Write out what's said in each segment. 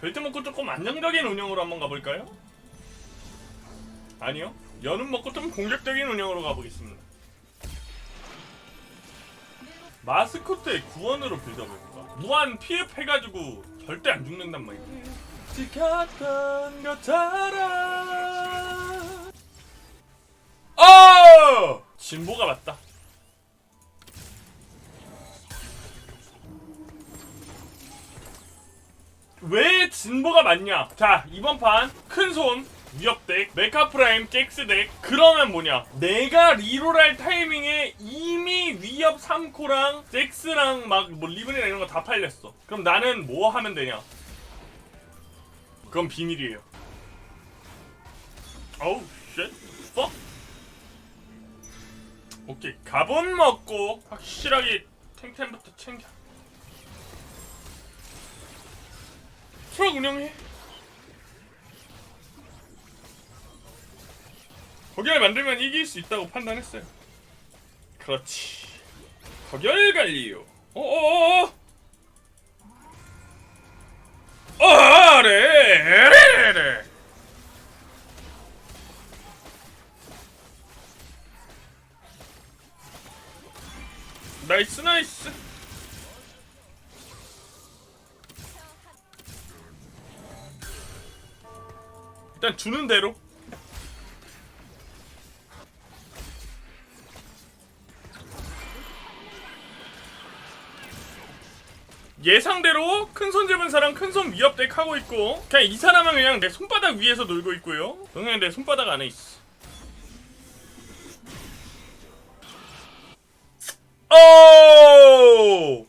벨트 먹고 조금 안정적인 운영으로 한번 가볼까요? 아니요. 연은 먹고 좀 공격적인 운영으로 가보겠습니다. 마스코트의 구원으로 빌드업해볼까? 무한 피흡해가지고 절대 안 죽는단 말이야. 지켰던 것처럼. 어! 진보가 맞다. 왜 진보가 맞냐? 자 이번 판 큰손 위협덱 메카프라임 잭스덱. 그러면 뭐냐? 내가 리롤할 타이밍에 이미 위협 3코랑 잭스랑 막 뭐 리븐이랑 이런 거 다 팔렸어. 그럼 나는 뭐 하면 되냐? 그건 비밀이에요. 어우 쉣 퍽 오케이. 갑옷 먹고 확실하게 탱탱부터 챙겨 트럭 운영해. 거결 만들면 이길 수 있다고 판단했어요. 그렇지. 거결 관리요. 어어어. 어레레레. 나 주는 대로. 예상대로 큰손 잡은 사람 큰손 위협 덱 하고 있고 그냥 이 사람은 그냥 내 손바닥 위에서 놀고 있고요. 그냥 내 손바닥 안에 있어. 오!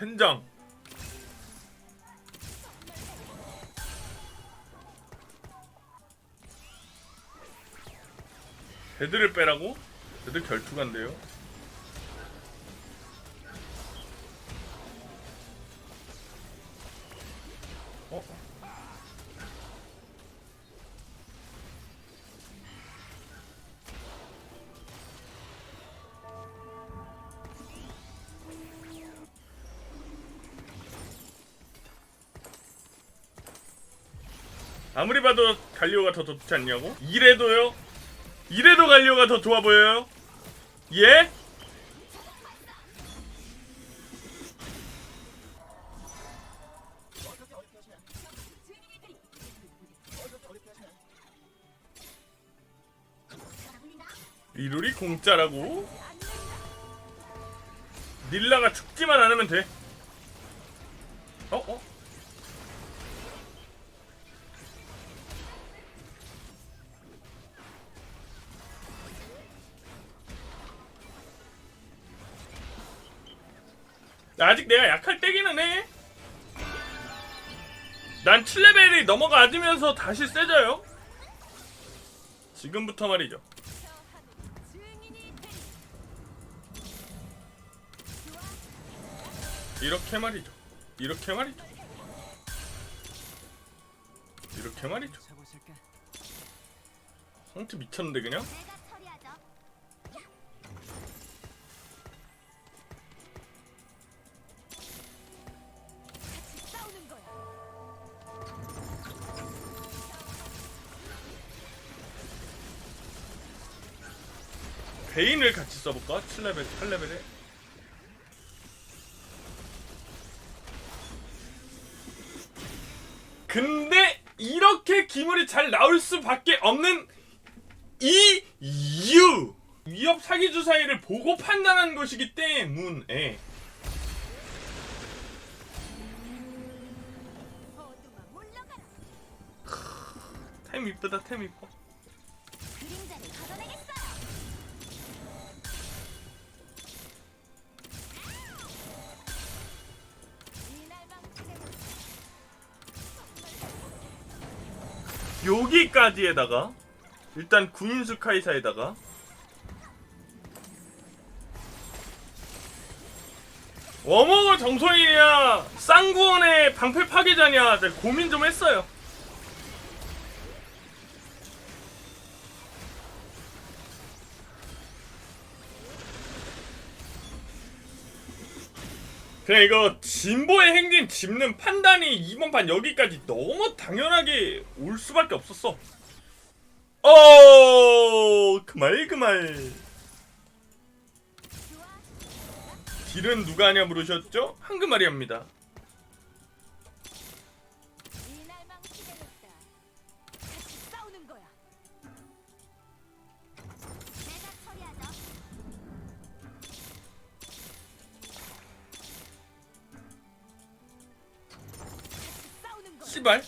텐장 애들을 빼라고? 애들 결투간대요 아무리 봐도 갈리오가 더 좋지 않냐고? 이래도요? 이래도 갈리오가 더 좋아 보여요? 예? 리롤이 공짜라고? 닐라가 죽지만 않으면 돼. 아직 내가 약할 때기는 해. 난 7레벨이 넘어가지면서 다시 세져요. 지금부터 말이죠. 이렇게 말이죠. 이렇게 말이죠. 이렇게 말이죠. 성트 미쳤는데 그냥? 베인을 같이 써볼까? 7레벨, 8레벨에. 근데 이렇게 기물이 잘 나올 수밖에 없는 이유 위협 사기 주사위를 보고 판단하는 것이기 때문에. 템 이쁘다 템 이뻐 여기까지에다가 일단 구인수 카이사에다가 워머가 정소이냐 쌍구원의 방패 파괴자냐 고민 좀 했어요 그냥 이거 진보의 행진 짚는 판단이 이번 판 여기까지 너무 당연하게 올 수밖에 없었어. 어, 그말 그말. 딜은 누가 하냐 물으셨죠? 황금아리입니다. 씨발.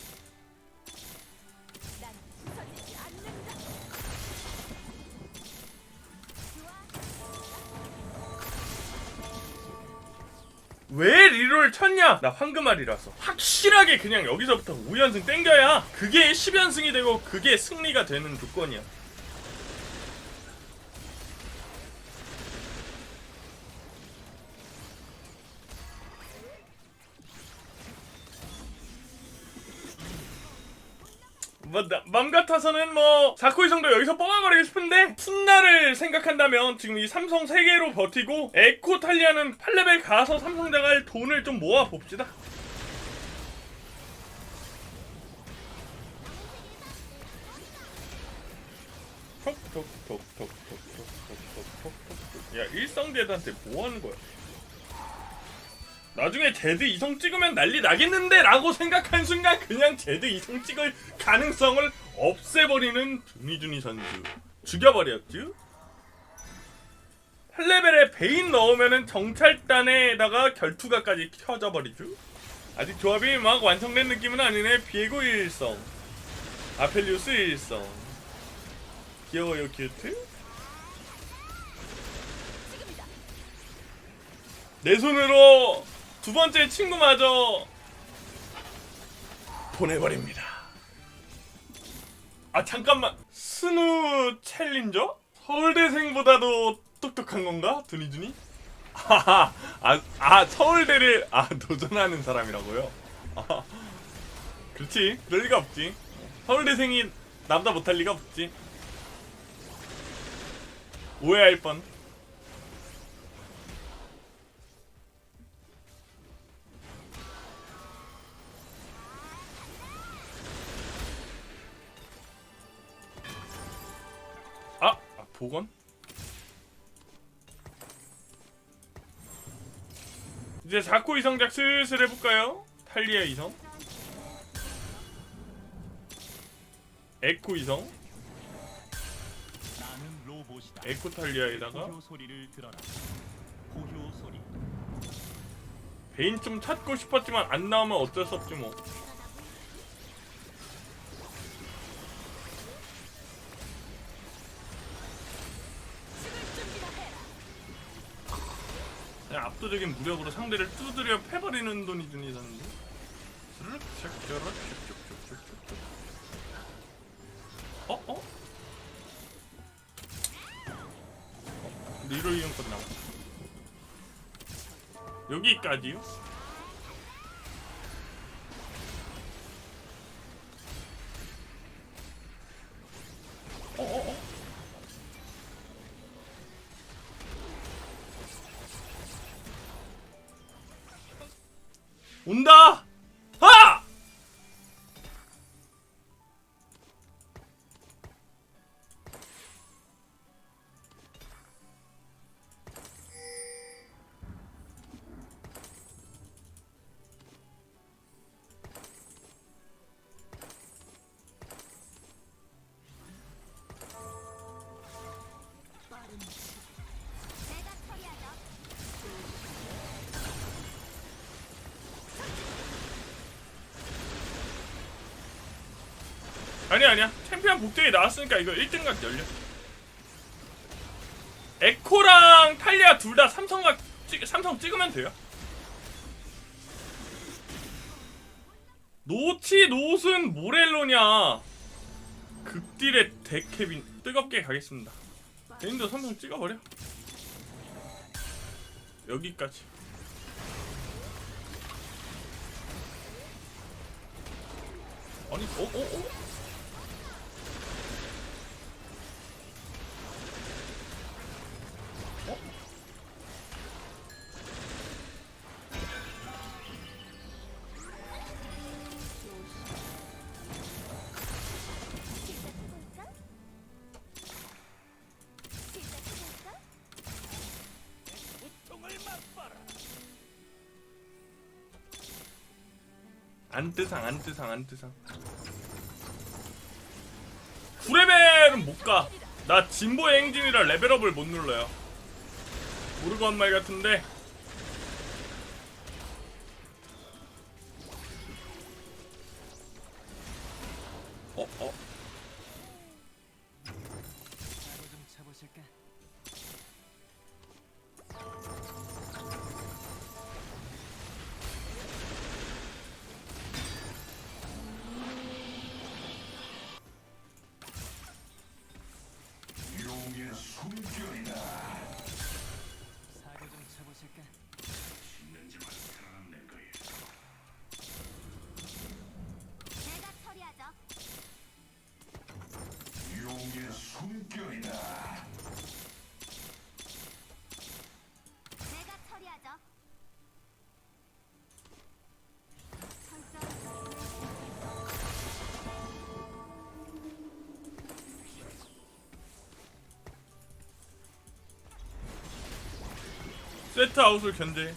왜 리롤 쳤냐? 나 황금알이라서 확실하게 그냥 여기서부터 5연승 땡겨야 그게 10연승이 되고 그게 승리가 되는 조건이야 뭐, 나, 맘 같아서는 뭐, 자쿠이 성도 여기서 뻥아거리고 싶은데, 훗날을 생각한다면, 지금 이 삼성 3개로 버티고, 에코 탈리아는 8레벨 가서 삼성 자갈 돈을 좀 모아 봅시다. 톡톡톡톡톡톡톡톡톡. 야, 일성대한테 뭐 하는 거야? 나중에 제드 이성 찍으면 난리 나겠는데 라고 생각한 순간 그냥 제드 이성 찍을 가능성을 없애버리는 두니주니 선수. 죽여버렸죠 8레벨에 베인 넣으면은 정찰단에다가 결투가까지 켜져버리죠 아직 조합이 막 완성된 느낌은 아니네. 비에고 일성. 아펠리우스 일성. 귀여워요 큐트. 내 손으로 두 번째 친구마저 보내버립니다. 아 잠깐만 스누 챌린저? 서울대생보다도 똑똑한 건가? 두니두니? 아하, 아, 아 서울대를 아 도전하는 사람이라고요? 아, 그렇지 그럴 리가 없지 서울대생이 나보다 못할 리가 없지 오해할 뻔 아 보건? 이제 자코 이성작 슬슬 해볼까요? 탈리아 이성 에코 이성. 에코 탈리아에다가. 베인 좀 찾고 싶었지만 안 나오면 어쩔 수 없지 뭐 압도적인 무력으로 상대를 두드려 패버리는 돈이 준이 사는데 스르륵 샥샥 어? 어? 어? 리로 이용 건 나와 여기까지요? 아니야 아니야 챔피언 복대에 나왔으니까 이거 1등각 열려 에코랑 탈리아 둘 다 삼성각 찍, 삼성 찍으면 돼요 노치 노슨 모렐로냐 극딜의 데케빈 뜨겁게 가겠습니다 개인도 삼성 찍어버려 여기까지 아니 어? 어? 어? 어? 안 뜨상 안 뜨상 안 뜨상 9레벨은 못가 나 진보의 행진이라 레벨업을 못 눌러요 모르고 한 말 같은데 어? 어? 숨결이다. 사고 좀 쳐보실까? 세트 아웃을 견제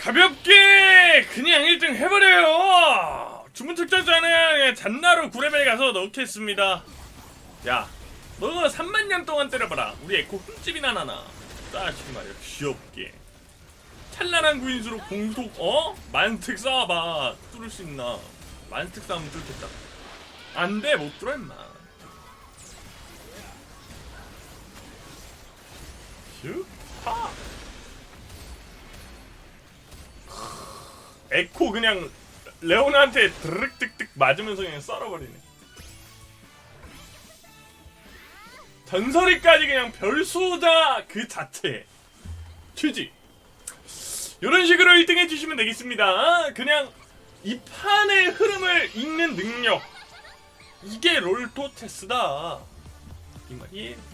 가볍게 그냥 1등 해버려요. 주문 특전자는 잔나로 9레벨 가서 넣겠습니다. 야 너가 3만 년 동안 때려봐라. 우리 에코 흠집이나 나나. 따시기 말이야 귀엽게. 찬란한 구인수로 공속 어? 만특 쌓아봐. 뚫을 수 있나? 만특 쌓으면 뚫겠다. 안돼 못 뚫어 임마 에코 그냥 레오나한테 드르륵 득득 맞으면서 그냥 썰어버리네. 전설이까지 그냥 별수자 그 자체. 취지. 이런 식으로 1등 해주시면 되겠습니다. 그냥 이 판의 흐름을 읽는 능력. 이게 롤토테스다. 이 말이에요.